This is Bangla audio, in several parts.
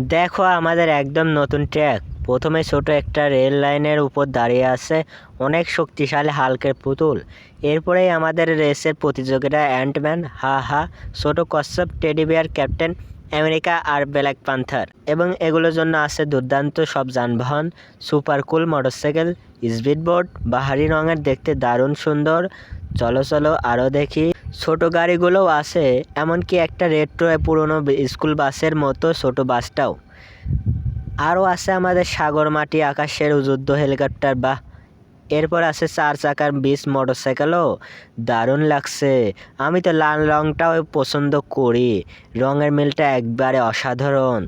দেখো, আমাদের একদম নতুন ট্র্যাক। প্রথমে ছোট একটা রেল লাইনের উপর দাঁড়িয়ে আছে অনেক শক্তিশালী হালকের পুতুল। এরপরেই আমাদের রেসের প্রতিযোগিতা অ্যান্টম্যান হা হা ছোট কচ্ছপ, টেডি বিয়ার, ক্যাপ্টেন আমেরিকা আর ব্ল্যাক পান্থার এবং এগুলোর জন্য আছে দুর্দান্ত সব যানবাহন, সুপার কুল মোটরসাইকেল, স্পিডবোট, বাহারি রঙের দেখতে দারুণ সুন্দর। চলো চলো আরও দেখি। ছোট গাড়িগুলোও আছে, এমনকি একটা রেট্রো পুরনো স্কুল বাসের মতো ছোট বাসটাও। আরও আছে আমাদের সাগর মাটি আকাশের যুদ্ধ হেলিকপ্টার বা এরপর আছে চার চাকার বিশ মোটরসাইকেলও। দারুণ লাগছে। আমি তো লাল রঙটাও পছন্দ করি। রঙের মিলটা একবারে অসাধারণ।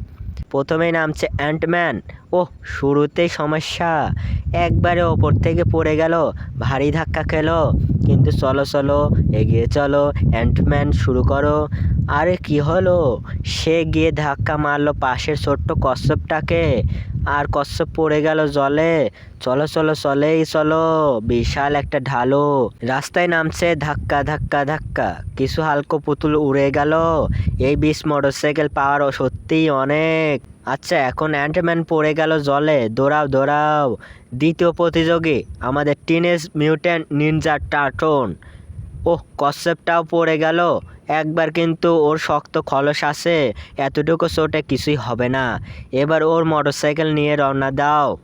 প্রথমেই নামছে অ্যান্টম্যান ও শুরুতেই সমস্যা। একবারে ওপর থেকে পড়ে গেল, ভারী ধাক্কা খেলো। কিন্তু চলো চলো, এগিয়ে চলো অ্যান্টম্যান শুরু করো। আরে, কি হলো? সে গিয়ে ধাক্কা মারলো পাশের ছোট্ট কচ্ছপটাকে। আর কচ্ছপ পড়ে গেল জলে। চলো চলো, চলেই চলো। বিশাল একটা ঢালো। রাস্তায় নামছে ধাক্কা ধাক্কা ধাক্কা। কিছু হালকো পুতুল উড়ে গেল। এই বিশ মোটরসাইকেল পাওয়ার সত্যিই অনেক। আচ্ছা এখন অ্যান্টম্যান পড়ে গেল জলে। দৌড়াও দৌড়াও। দ্বিতীয় প্রতিযোগী, আমাদের টিনেজ মিউট্যান্ট নিনজা টার্টন। ও কচ্ছপটাও পড়ে গেল। একবার কিন্তু ওর শক্ত খলস আছে, এতটুকু চোটে কিছুই হবে না। এবার ওর মোটরসাইকেল নিয়ে রওনা দাও।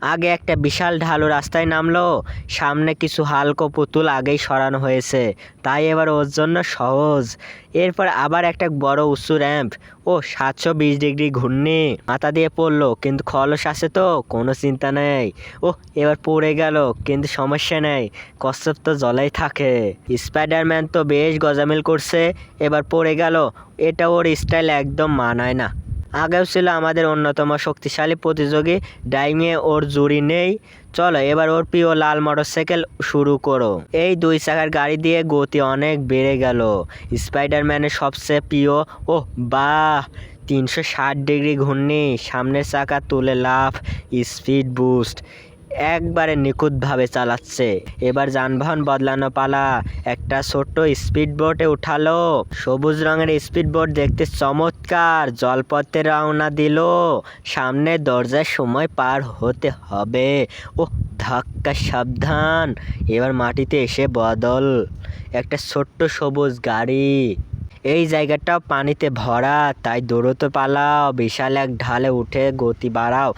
আগে একটা বিশাল ঢালু রাস্তায় নামলো। সামনে কিছু হালকো পুতুল আগেই সরানো হয়েছে। তাই এবার ওর জন্য সহজ। এরপর আবার একটা বড় উঁচু র্যাম্প ও, সাতশো বিশ ডিগ্রি ঘূর্ণি। মাথা দিয়ে পড়ল, কিন্তু খলস আছে তো, কোনো চিন্তা নেই। ও, এবার পড়ে গেল, কিন্তু সমস্যা নেই। কচ্ছপ তো জলেই থাকে। স্পাইডারম্যান তো বেশ গজামিল করছে, এবার পড়ে গেল। এটা ওর স্টাইল একদম মানায় না। আগেও ছিল আমাদের অন্যতম শক্তিশালী প্রতিযোগী ডাইমে ওর জুড়ি নেই। চলো এবার ওর প্রিয় লাল মোটরসাইকেল শুরু করো। এই দুই চাকার গাড়ি দিয়ে গতি অনেক বেড়ে গেল। স্পাইডারম্যানের সবচেয়ে প্রিয় ও বাহ, তিনশো ষাট ডিগ্রি ঘূর্ণি। সামনের চাকা তুলে লাফ, স্পিড বুস্ট। একবারে নিখুঁতভাবে চালাচ্ছে। এবার যানবাহন বদলানো পালা। একটা ছোট্ট স্পিড বোটে উঠালো। সবুজ রঙের স্পিড বোট দেখতে চমৎকার। জলপথে রওনা দিল। সামনে দরজার সময় পার হতে হবে। ও ধাক্কা, সাবধান। এবার মাটিতে এসে বদল। একটা ছোট্ট সবুজ গাড়ি। এই জায়গাটাও পানিতে ভরা। তাই দৌড়তে পালাও। বিশাল এক ঢালে উঠে গতি বাড়াও।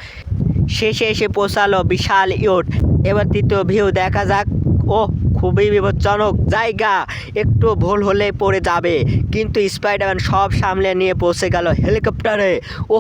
শেষে এসে পৌঁছালো বিশাল ইউট এবার তৃতীয় ভিউ দেখা যাক। ও খুবই বিপজ্জনক জায়গা। একটু ভুল হলে পড়ে যাবে। কিন্তু স্পাইডারম্যান সব সামলে নিয়ে পৌঁছে গেল হেলিকপ্টারে। ও